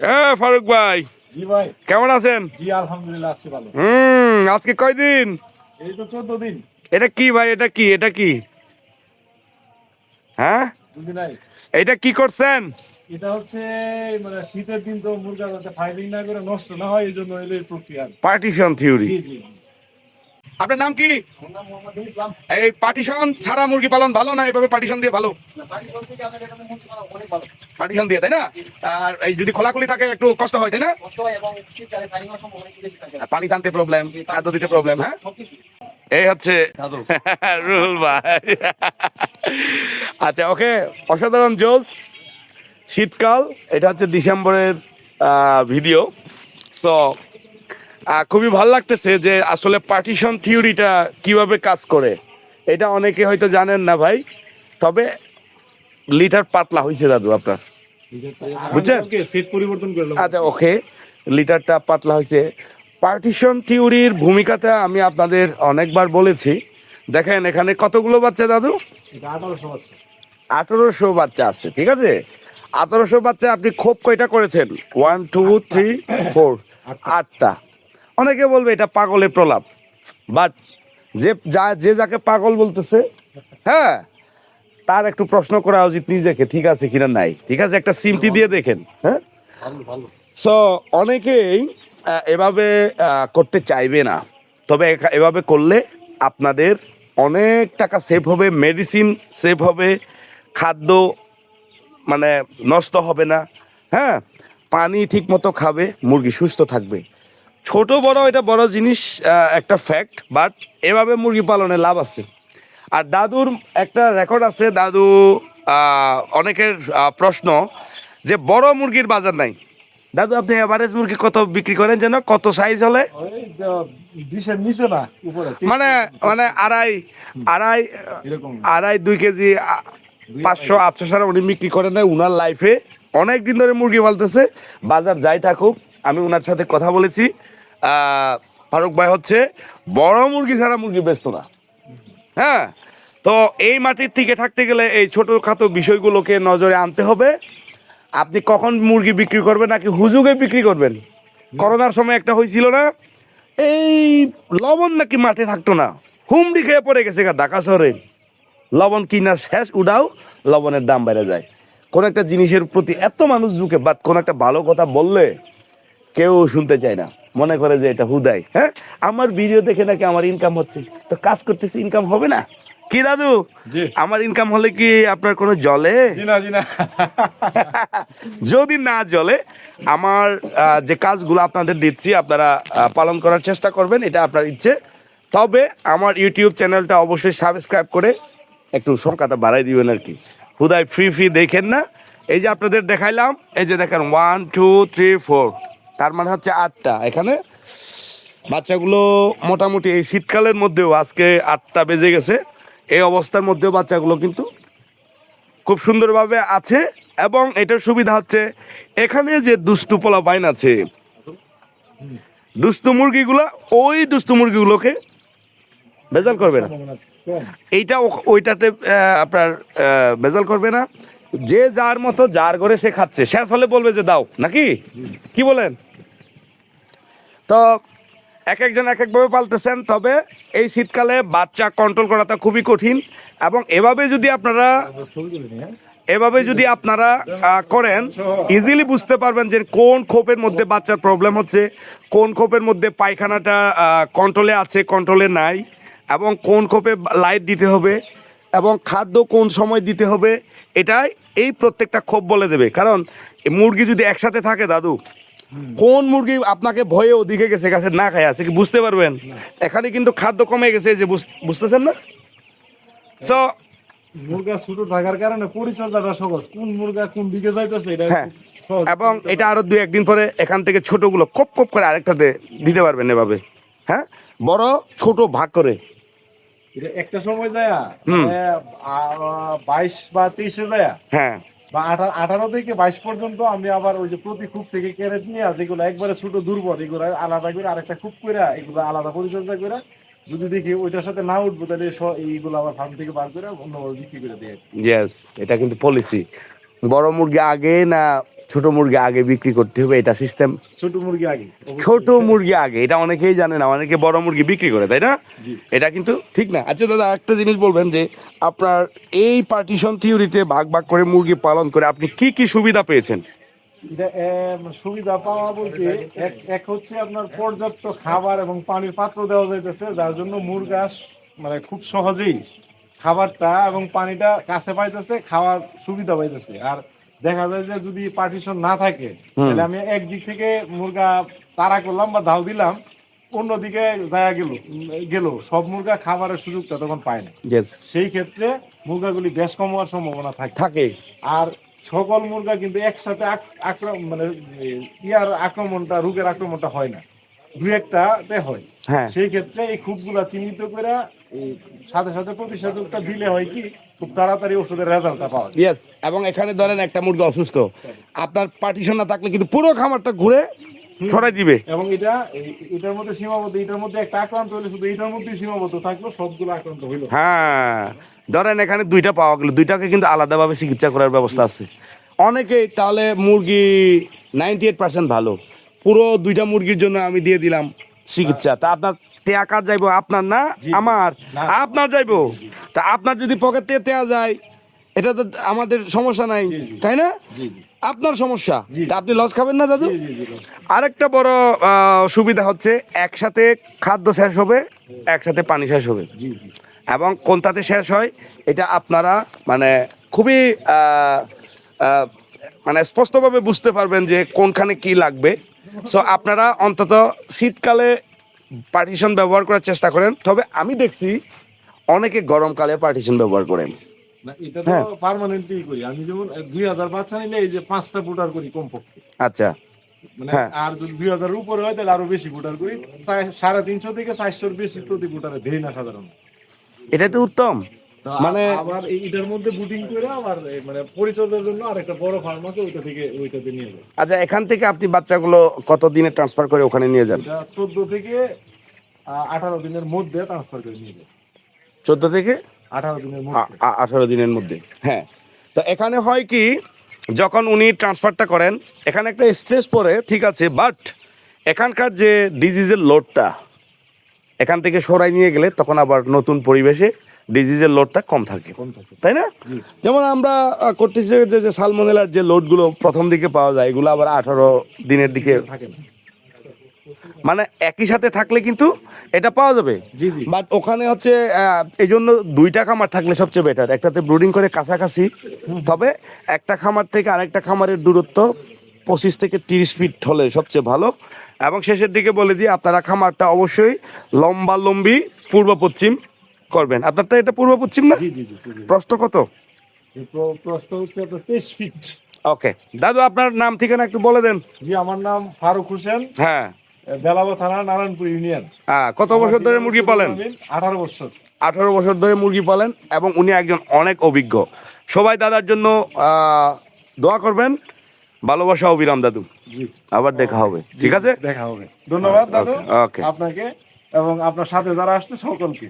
এ ফারুক ভাই। জি ভাই। কেমন আছেন? জি আলহামদুলিল্লাহ আছি ভালো। হুম আজকে কয়দিন এই তো চোদ্দ দিন। এটা কি ভাই এটা কি এটা কি? হ্যাঁ? এটা কি করছেন? এটা হচ্ছে মানে শীতের দিন তো মুরগা যাতে ফাইলিং না করে নষ্ট না হয় এই জন্য পার্টিশন থিওরি জি জি। আপনার নাম কি? এই পার্টিশন ছাড়া মুরগি পালন ভালো না এভাবে পার্টিশন দিয়ে ভালো? পার্টিশন দিয়ে তাই না? আর এই যদি খোলাখুলি থাকে একটু কষ্ট হয় তাই না? হয় পানি টানতে প্রবলেম খাদ্য দিতে প্রবলেম হ্যাঁ? এই হচ্ছে রুহুল ভাই। আচ্ছা ওকে অসাধারণ জোস শীতকাল এটা হচ্ছে ডিসেম্বরের ভিডিও সো খুবই ভালো লাগতেছে যে আসলে পার্টিশন থিওরিটা কীভাবে কাজ করে। এটা অনেকে হয়তো জানেন না ভাই তবে লিটার পাতলা হয়েছে দাদু আপনার। বুঝছেন? আচ্ছা ওকে লিটারটা পাতলা হয়েছে পার্টিশন থিওরির ভূমিকাটা আমি আপনাদের অনেকবার বলেছি। দেখেন এখানে কতগুলো বাচ্চা দাদু? আঠারোশো আঠারোশো বাচ্চা আছে ঠিক আছে? আঠারোশো বাচ্চা আপনি খোপ কয়টা করেছেন? ওয়ান টু থ্রি ফোর আটটা। অনেকে বলবে এটা পাগলের প্রলাপ। বাট যে যা যে যাকে পাগল বলতেছে হ্যাঁ তার একটু প্রশ্ন করা উচিত নিজেকে ঠিক আছে কিনা নাই? ঠিক আছে একটা সিমটি দিয়ে দেখেন হ্যাঁ? সো অনেকেই এভাবে করতে চাইবে না। তবে এভাবে করলে আপনাদের অনেক টাকা সেভ হবে মেডিসিন সেভ হবে খাদ্য মানে নষ্ট হবে না হ্যাঁ? পানি ঠিক মতো খাবে মুরগি সুস্থ থাকবে। ছোট বড় এটা বড় জিনিস একটা ফ্যাক্ট বাট এভাবে মুরগি পালনে লাভ আছে। আর দাদুর একটা রেকর্ড আছে দাদু অনেকের প্রশ্ন যে বড় মুরগির বাজার নাই। দাদু আপনি এভারেজ মুরগি কত বিক্রি করেন যেন? কত সাইজ হলে? বিশের নিচে না মানে মানে আড়াই আড়াই আড়াই দুই কেজি পাঁচশো আটশো সারা উনি বিক্রি করে নেয় উনার লাইফে অনেক দিন ধরে মুরগি পালতেছে। বাজার যাই থাকুক আমি ওনার সাথে কথা বলেছি। ফারুক ভাই হচ্ছে বড় মুরগি ছাড়া মুরগি বেচতো না। হ্যাঁ? তো এই মাটির থেকে থাকতে গেলে এই ছোটোখাটো বিষয়গুলোকে নজরে আনতে হবে। আপনি কখন মুরগি বিক্রি করবেন নাকি হুজুগে বিক্রি করবেন? করোনার সময় একটা হয়েছিল না, এই লবণ নাকি মাঠে থাকতো না। হুমড়ি খেয়ে পড়ে গেছে ঢাকা শহরে। লবণ কিনার শেষ উঠাও লবণের দাম বেড়ে যায়। কোন একটা জিনিসের প্রতি এত মানুষ ঝুঁকে, বাট কোন একটা ভালো কথা বললে কেউ শুনতে চায় না। মনে করে যে এটা হুদাই হ্যাঁ? আমার ভিডিও দেখে নাকি আমার ইনকাম হচ্ছে। তো কাজ করতেছি ইনকাম হবে না? কি দাদু? আমার ইনকাম হলে কি আপনার কোনো জলে? যদি না জলে আমার যে কাজগুলো আপনাদের দিচ্ছি আপনারা পালন করার চেষ্টা করবেন এটা আপনার ইচ্ছে। তবে আমার ইউটিউব চ্যানেলটা অবশ্যই সাবস্ক্রাইব করে একটু সংখ্যাটা বাড়াই দিবেন আর কি। হুদায় ফ্রি ফ্রি দেখেন না। এই যে আপনাদের দেখাইলাম এই যে দেখেন ওয়ান টু থ্রি ফোর তার মানে হচ্ছে আটটা। এখানে বাচ্চাগুলো মোটামুটি এই শীতকালের মধ্যেও আজকে আটটা বেজে গেছে। এই অবস্থার মধ্যেও বাচ্চাগুলো কিন্তু খুব সুন্দরভাবে আছে এবং এটার সুবিধা হচ্ছে এখানে যে দুস্তু পোলা বাইন আছে, দুস্তু মুরগিগুলো, ওই দুস্তু মুরগিগুলোকে ভেজাল করবে না। এইটা ওইটাতে আপনার ভেজাল করবে না। যে যার মতো, যার করে সে খাচ্ছে। শেষ হলে বলবে যে দাও, নাকি? কি বলেন? তো এক একজন এক একভাবে পালতেছেন, তবে এই শীতকালে বাচ্চা কন্ট্রোল করাটা খুবই কঠিন এবং এভাবে যদি আপনারা এভাবে যদি আপনারা করেন ইজিলি বুঝতে পারবেন যে কোন খোপের মধ্যে বাচ্চার প্রবলেম হচ্ছে, কোন খোপের মধ্যে পায়খানাটা কন্ট্রোলে আছে কন্ট্রোলে নাই, এবং কোন খোপে লাইট দিতে হবে, এবং খাদ্য কোন সময় দিতে হবে, এটাই এই প্রত্যেকটা খোপ বলে দেবে। কারণ মুরগি যদি একসাথে থাকে, দাদু কোন মুরগি আপনাকে ভয়ে ওদিকে গেছে গাছে না খায় আছে কি বুঝতে পারবেন? এখানে কিন্তু খাদ্য কমে গেছে যে বুঝতেছেন না? সো মুরগা ছোট থাকার কারণে পরিচর্যাটা সহজ। কোন মুরগা কোন দিকে যাইতেছে এটা হ্যাঁ। এবং এটা আরও দুই একদিন পরে এখান থেকে ছোটগুলো কপ কপ করে আরেকটাতে দিতে পারবেন এভাবে। হ্যাঁ? বড় ছোট ভাগ করে। একটা সময় যায় বাইশ বা তেইশে যায়। হ্যাঁ। বা আঠারো থেকে বাইশ পর্যন্ত আমি আবার ওই যে প্রতি খুব থেকে ক্যারেট নিয়ে যেগুলো একবারে ছোট দুর্বল, এগুলো আলাদা করে আরেকটা খুব করে এগুলো আলাদা পরিচর্যা করে যদি দেখি ওইটার সাথে না উঠবো তাহলে এইগুলো আবার ফার্ম থেকে বার করে অন্যভাবে বিক্রি করে দিয়ে। ইয়েস এটা কিন্তু পলিসি বড় মুরগি আগে না ছোট মুরগি আগে বিক্রি করতে হবে এটা সিস্টেম ছোট মুরগি আগে ছোট মুরগি আগে এটা অনেকেই জানে না অনেকে বড় মুরগি বিক্রি করে তাই না? এটা কিন্তু ঠিক না। আচ্ছা দাদা একটা জিনিস বলবেন যে আপনার এই পার্টিশন থিওরিতে ভাগ ভাগ করে মুরগি পালন করে আপনি কি কি সুবিধা পেয়েছেন? সুবিধা পাওয়া বলতে এক হচ্ছে আপনার পর্যাপ্ত খাবার এবং পানির পাত্র দেওয়া যাইতেছে যার জন্য মুরগা মানে খুব সহজেই খাবারটা এবং পানিটা কাছে পাইতেছে খাওয়ার সুবিধা পাইতেছে। আর দেখা যায় যে যদি পার্টিশন না থাকে তাহলে আমি একদিক থেকে মুরগা তাড়া করলাম বা ধাও দিলাম অন্যদিকে জায়গা গেল গেল। সব মুরগা খাবারের সুযোগটা তখন পায় না। সেই ক্ষেত্রে মুরগাগুলি বেশ কম হওয়ার সম্ভাবনা থাকে। থাকে। আর সকল মুরগা কিন্তু একসাথে মানে ইয়ার আক্রমণটা রোগের আক্রমণটা হয় না। দু একটাতে হয়। হ্যাঁ। সেই ক্ষেত্রে এই খুবগুলা চিহ্নিত করে সাথে সাথে প্রতিষেধকটা দিলে হয় কি খুব তাড়াতাড়ি ওষুধের রেজাল্টটা পাওয়া যায়। ইয়েস এবং এখানে ধরেন একটা মুরগি অসুস্থ আপনার পার্টিশন না থাকলে কিন্তু পুরো খামারটা ঘুরে ছড়াই দিবে। এবং এটা এটার মধ্যে সীমাবদ্ধ এটার মধ্যে একটা আক্রান্ত হলে শুধু এটার মধ্যে সীমাবদ্ধ থাকল সবগুলো আক্রান্ত হইল। হ্যাঁ ধরেন এখানে দুইটা পাওয়া গেল দুইটাকে কিন্তু আলাদাভাবে চিকিৎসা করার ব্যবস্থা আছে। অনেকেই তাহলে মুরগি নাইনটি এইট পার্সেন্ট ভালো পুরো দুইটা মুরগির জন্য আমি দিয়ে দিলাম চিকিৎসা। তা আপনার টেয়া কার যাইবো? আপনার না? আমার? আপনার যাইবো? তা আপনার যদি পকেট থেকে টেয়া যায় এটা তো আমাদের সমস্যা নাই তাই না। আপনার সমস্যা। আপনি লস খাবেন না দাদু। আরেকটা বড় সুবিধা হচ্ছে একসাথে খাদ্য শেষ হবে একসাথে পানি শেষ হবে। এবং কোনটাতে শেষ হয় এটা আপনারা মানে খুবই মানে স্পষ্টভাবে বুঝতে পারবেন যে কোনখানে কি লাগবে। সো আপনারা অন্তত শীতকালে পার্টিশন ব্যবহার করার চেষ্টা করেন তবে আমি দেখছি অনেকে গরমকালে পার্টিশন ব্যবহার করেন। এটা তো হ্যাঁ। পার্মানেন্টলি করি। আমি যেমন দুই হাজার বাচ্চা নিলে এই যে পাঁচটা ফুটার করি কমপক্ষে। আচ্ছা। মানে হ্যাঁ। আর যদি দুই হাজার উপরে হয় তাহলে আরও বেশি ফুটার করি। সাড়ে তিনশো থেকে চারশোর বেশি প্রতি ফুটারে দেই না সাধারণত। এটা তো উত্তম। মানে আবার এটার মধ্যে বুটিং করে আবার মানে পরিচর্যার জন্য আর একটা বড় ফার্ম আছে ওইটা থেকে ওইটাতে নিয়ে আচ্ছা এখান থেকে আপনি বাচ্চাগুলো কত দিনে ট্রান্সফার করে ওখানে নিয়ে যান? চোদ্দ থেকে আঠারো দিনের মধ্যে ট্রান্সফার করে নিয়ে চোদ্দ থেকে? আঠারো দিনের মধ্যে। আঠারো দিনের মধ্যে। হ্যাঁ। তো এখানে হয় কি যখন উনি ট্রান্সফারটা করেন এখানে একটা স্ট্রেস পড়ে ঠিক আছে বাট এখানকার যে ডিজিজের লোডটা এখান থেকে সরাই নিয়ে গেলে তখন আবার নতুন পরিবেশে ডিজিজের লোডটা কম থাকে। তাই না? যেমন আমরা করতেছি যে যে সালমোনেলার যে লোডগুলো প্রথম দিকে পাওয়া যায় এগুলো আবার আঠারো দিনের দিকে থাকে না। মানে একই সাথে থাকলে কিন্তু এটা পাওয়া যাবে। বাট ওখানে হচ্ছে এই জন্য দুইটা খামার থাকলে সবচেয়ে বেটার একটাতে ব্রুডিং করে কাছাকাছি তবে একটা খামার থেকে আরেকটা খামারের দূরত্ব পঁচিশ থেকে তিরিশ ফিট হলে সবচেয়ে ভালো। এবং শেষের দিকে বলে দিই আপনারা খামারটা অবশ্যই লম্বা লম্বি পূর্ব পশ্চিম করবেন। আপনার তো এটা পূর্ব পশ্চিম না? জি জি জি জি। প্রশ্ন কত? এই হচ্ছে আপনার তেইশ ফিট। ওকে। দাদু আপনার নাম ঠিকানা একটু বলে দেন। জি আমার নাম ফারুক হোসেন। হ্যাঁ। বেলাবা থানা নারায়ণপুর ইউনিয়ন। হ্যাঁ কত বছর ধরে মুরগি পালেন? আঠারো বছর। আঠারো বছর ধরে মুরগি পালেন এবং উনি একজন অনেক অভিজ্ঞ। সবাই দাদার জন্য দোয়া করবেন। ভালোবাসা অবিরাম দাদু। আবার দেখা হবে। ঠিক আছে? দেখা হবে। ধন্যবাদ দাদু। Okay, okay. আপনাকে এবং আপনার সাথে যারা আসছে সকলকে।